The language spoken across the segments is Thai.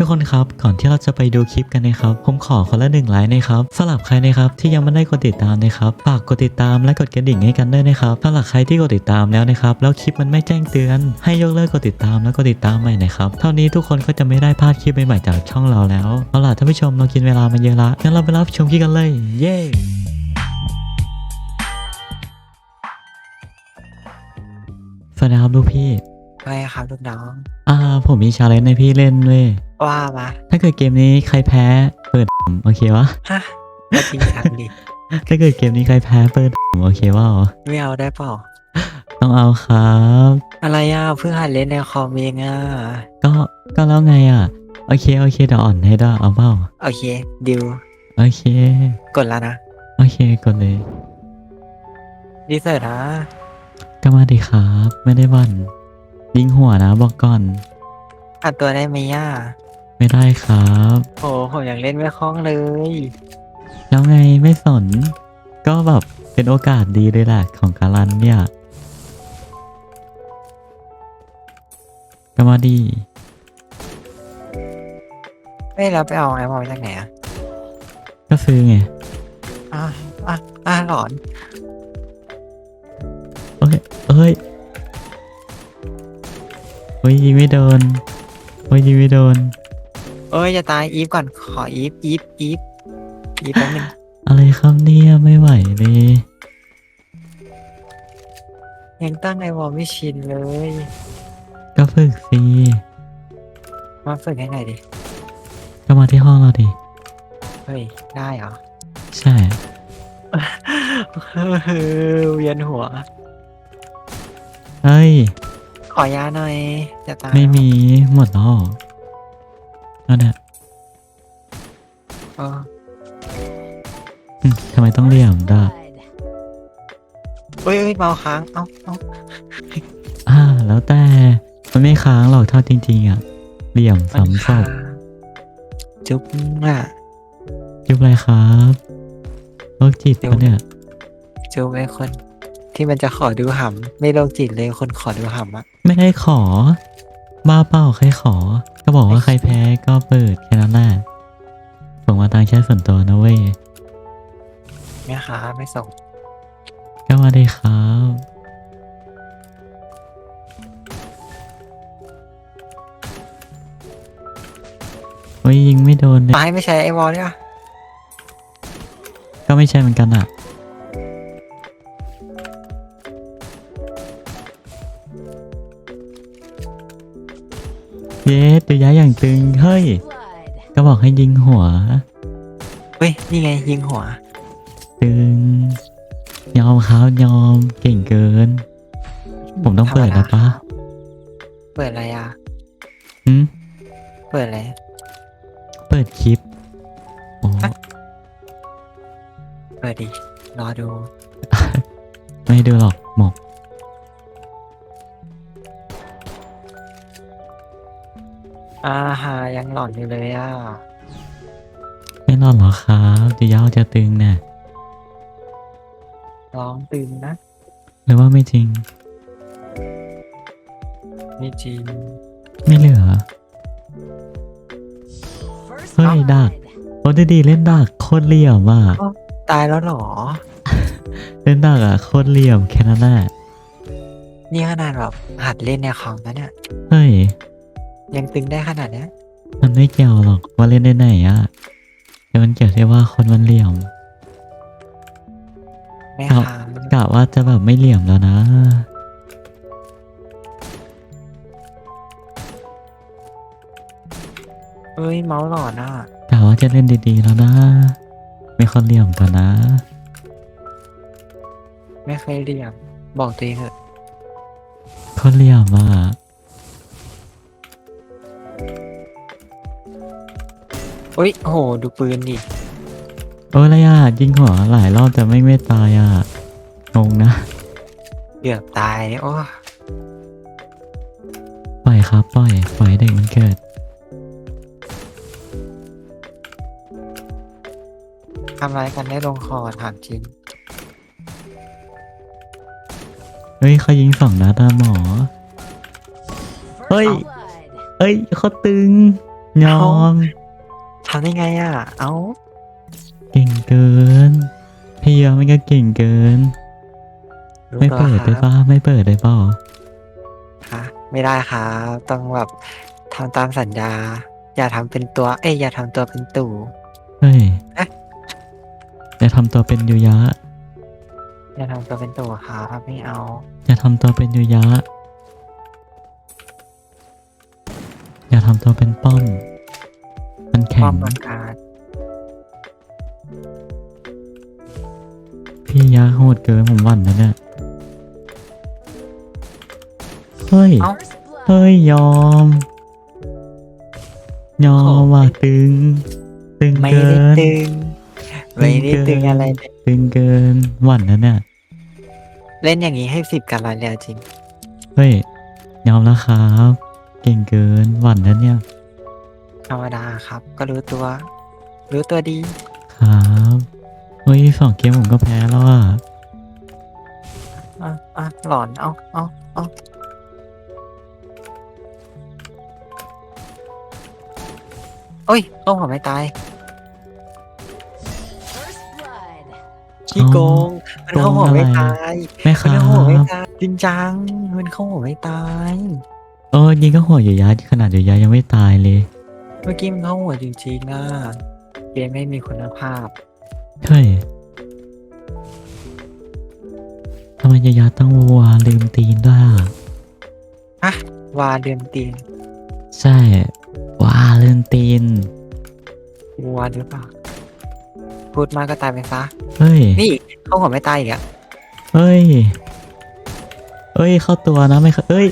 ทุกคนครับ ก่อนที่เราจะไปดูคลิปกันนะครับ ผมขอคนละหนึ่งไลค์นะครับสำหรับใครนะครับที่ยังไม่ได้กดติดตามนะครับ ฝากกดติดตามและกดกระดิ่งให้กันด้วยนะครับสำหรับใครที่กดติดตามแล้วนะครับ แล้วคลิปมันไม่แจ้งเตือน ให้ยกเลิกกดติดตามแล้วกดติดตามใหม่นะครับ เท่านี้ทุกคนก็จะไม่ได้พลาดคลิปใหม่ๆจากช่องเราแล้ว เอาล่ะท่านผู้ชมเรากินเวลามาเยอะละงั้นเราไปรับชมคลิปกันเลย เย้สวัสดีครับลูกพี่ ไม่ครับลูกน้อง อ่า ผมมีชาเลนจ์ให้พี่เล่นเว้ย ว่ามาถ้าเกิดเกมนี้ใครแพ้เปิด โอเควะ ฮะก็จริงจังดิถ้าเกิดเกมนี้ใครแพ้เปิด โอเคว่าไม่เอาได้เปล่าต้องเอาครับ อะไรอะเพิ่งหัดเล่นในคอมเองอะก็ ก็แล้วไงอะ โอเค โอเคเดี๋ยวอ่อนให้ด้วยเอาเปล่า โอเคดิวโอเค กดแล้วนะ โอเคกดเลยดีเซอร์นะก็มาดีครับ ไม่ได้บัน ยิงหัวนะบอกก่อน อัดตัวได้ไหมย่าไม่ได้ครับโอ้ผมยังเล่นไม่คล่องเลย แล้วไงไม่สน ก็แบบเป็นโอกาสดีเลยแหละของการันเนี่ยก็มาดี ไม่เราไปเอาไอ้บอลมาจากไหนอะก็ซื้อไงอะอะอะหลอน เอ้ยเอ้ย เฮ้ยยิงไม่โดนเฮ้ยยิงไม่โดนเอ้ยจะตายอีฟก่อนขออีฟอีฟอีฟอีฟแป๊บนึงอะไรครับเนี่ยไม่ไหวเลยยังตั้งไอ้บอลไม่ชินเลย ก็ฝึกสิมาฝึกให้หน่อยดิก็มาที่ห้องเราดิเฮ้ยได้เหรอใช่เฮ้ยเวียนหัวเฮ้ยข อยาหน่อยจะตายไม่มีหมดแล้วนั่นแหละเอออืมทำไมต้องเลี่ยมด้วยเอ้ยเอ้ยเมาค้าง เอ้าเอ้าอ่า แล้วแต่ มันไม่ค้างหรอกเท่าจริง ๆ อะเหลี่ยมสามศค้างพจุ๊บอะ ยุบอะไรครับโรคจิตปะเนี่ยจุ๊บไอ้คนที่มันจะขอดูหำไม่โรคจิตเลยคนขอดูหำอะ ไม่ได้ขอบ้าเปล่าใครขอ ก็บอกว่าใครแพ้ก็เปิดแค่นั้นแหละส่งมาทางแชทส่วนตัวนะเว้ยแม่ค้าไม่ส่ง ก็มาดีครับ โอ้ยยิงไม่โดนเลยไม้ไม่ใช่ไอ้วอลเนี่ยก็ไม่ใช่เหมือนกันอะ เย้ตัวย้ายอย่างตึง เฮ้ย ก็บอกให้ยิงหัวเฮ้ย นี่ไงยิงหัว ตึง ยอมครับยอมเก่งเกิน ผมต้องเปิดแล้วปะเปิดอะไรอะหืมเปิดอะไร เปิดคลิป โอ้เปิดดิ รอดู ไม่ดูหรอกหมก อาหายังหลอนอยู่เลยอะ ไม่รอดหรอครับเดี๋ยวยาวจะตึงเนี่ยร้องตื่นนะหรือว่าไม่จริงไม่จริง ไม่เหลือ เฮ้ยดักโอ้ดีๆเล่นดักโคตรเหลี่ยมอะตายแล้วเหรอ เล่นดักอะโคตรเหลี่ยมแค่นั้นแหละนี่ขนาดแบบหัดเล่นในคอมนะเนี่ย เฮ้ย ยังตึงได้ขนาดเนี้ย มันไม่เกี่ยวหรอกว่าเล่นได้ไหนอะ แต่มันเกี่ยวที่ว่าคนมันเหลี่ยมแม่ครับค้ากะว่าจะแบบไม่เหลี่ยมแล้วนะ เอ้ยเมาส์หลอนอะกะว่าจะเล่นดีๆแล้วนะ ไม่คนเหลี่ยมกันนะ ไม่เคยเรียนบอกตัวเองเถอะคนเหลี่ยมอะ เอ้ย โอ้โห ดูปืนดิโอ้ยอะไรอะยิงหัวหลายรอบแต่ไม่ไม่ตายอะงงนะเกือบตายโอ้ปล่อยครับปล่อยปล่อยให้เด็กมันเกิด ทำร้ายกันได้ลงคอถามจริง เฮ้ยเขายิงสองนัดอะหมอ เฮ้ยเอ้ยเขาตึงยอม ทำได้ไงอะ เอ้า เก่งเกิน พี่ยอมมันก็เก่งเกิน รู้ไม่ตัวเปิดคได้รับป่ะไม่เปิดได้ป่ะฮะไม่ได้ครับ ต้องแบบทำตามสัญญา อย่าทำเป็นตัว เอ้ย อย่าทำตัวเป็นตู่ เฮ้ยเอ๊ะ อย่าทำตัวเป็นยูยะอย่าทำตัวเป็นตู่ครับไม่เอา อย่าทำตัวเป็นยูยะอย่าทำตัวเป็นป้อมมัน ป้แข็องมประกาศพี่ยะโหดเกินผมหวั่นนะเนี่ย เฮ้ย เอ้า เฮ้ยยอม ยอมว่ะตึง ตึงไม่เกิได้น ตึง ไม่ได้ตึตึงงเกินอะไรเลยตึงเกินหวั่นนะเนี่ย เล่นอย่างนี้ให้สิบกันละแล้วจริง เฮ้ย ยอมแล้วครับ เก่งเกินหวั่นนะเนี่ย ธรรมดาครับ ก็รู้ตัว รู้ตัวดี ครับเฮ้ยสองเกมผมก็แพ้แล้วอะอะอะหลอน เอาเอาเอาโอ้ยเข้าหัวไม่ตาย First blood. ขี้โกง มันเข้าหัวไม่ตายแม่คมันรัเข้าหัวไม่บตาย จริงจัง มันเข้าหัวไม่ตาย เออยิงก็หัวอยู่ยะขนาดอยู่ยะยังไม่ตายเลย เมื่อกี้มันเข้าหัวจริงๆนะเกมไม่มีคุณภาพเฮ้ยทำไมยะยะต้องวัวลืมตีนด้วยอะวาเดือนตีนใช่ว้าลืมตีน วัวหรือเปล่า พูดมากก็ตายไปซะ เฮ้ย นี่เข้าหัวไม่ตายอีกอะเฮ้ย เอ้ย เข้าตัวนะไม่เข้าเอ้ย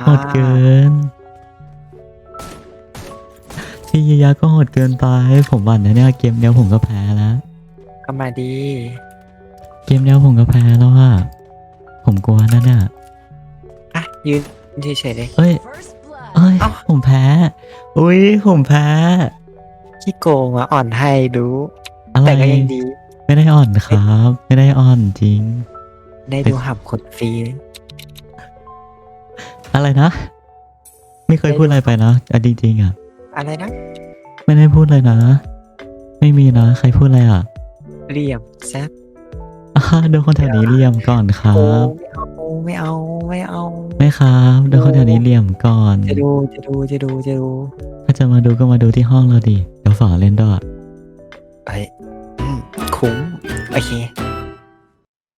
First blood. โหดเกิน พี่ยะก็โหดเกินไป ผมหวั่นนะเนี่ยเกมเดียวผมก็แพ้แล้ว ก็มาดี เกมเดียวผมก็แพ้แล้วอะผมกลัวนั่นน่ะอะยืนเฉยๆเลย เอ้ย First blood. เอ้ยเอ้า ผมแพ้ อุ้ยผมแพ้ขี้โกงอะอ่อนให้รู้ อะไรแต่ก็ยังดี ไม่ได้อ่อนครับ ไม่ได้อ่อนจริง ได้ดูหับขดฟรีอะไรนะ ไม่เคยพูดอะไรไปนะอะจริงๆอะ อะไรนะ ไม่ได้พูดเลยนะ ไม่มีนะ ใครพูดอะไรอะเหลี่ยมแซดอ่าโดนคนแถวนี้เหลี่ยมก่อนครัโอ้บ ไม่เอาไม่เอาไม่ครับโดนคนแถวนี้เหลี่ยมก่อน จะดูจะดูจะดูจะดูถ้าจะมาดูก็มาดูที่ห้องเราดิเดี๋ยวฝากเล่นด้วยไปอืมคุ้มโอเค